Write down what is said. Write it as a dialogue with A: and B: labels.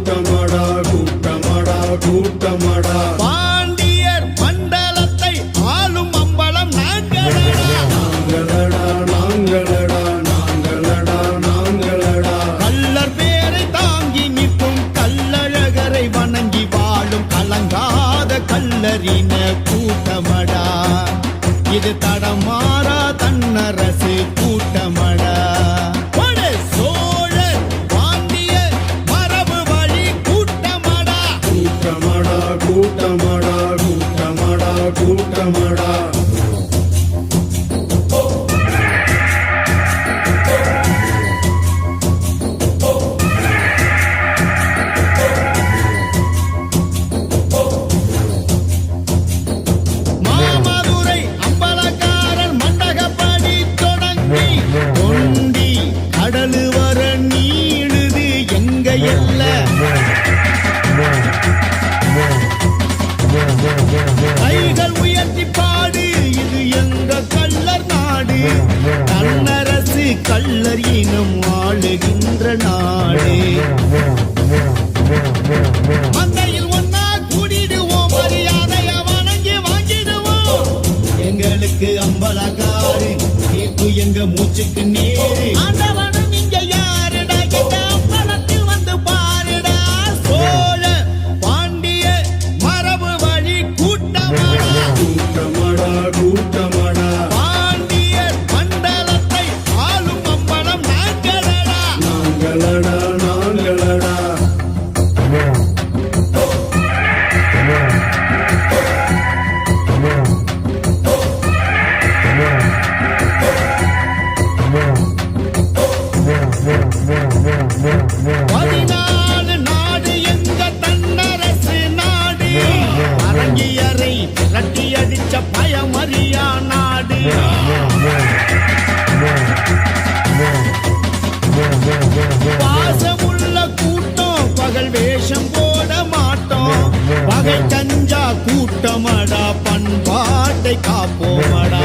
A: கூட்டமடா கூட்டமடா கூட்டமடா.
B: பாண்டியர் மண்டலத்தை ஆளும் அம்பலம் நாங்களடா.
A: நாங்களடா நாங்களடா நாங்களடா நாங்களடா.
B: கல்லர் பேரை தாங்கி நிற்கும் கல்லழகரை வணங்கி வாழும் கலங்காத கல்லறின கூட்டமடா. இது தடமா நாடு. கண்ணரசு கள்ளர் இனம் வாழுகின்ற நாடு. மந்தையில் ஒன்னா கூடிடுவோம் மரியாதைய வணங்கி வாங்கிடுவோம். எங்களுக்கு அம்பலகாரு எங்க மூச்சுக்கு நேரு. பாசமுள்ள கூட்டம் பகல் வேஷம் போட மாட்டோம். பகை கஞ்சா கூட்டமடா பண்பாட்டை காப்போமடா.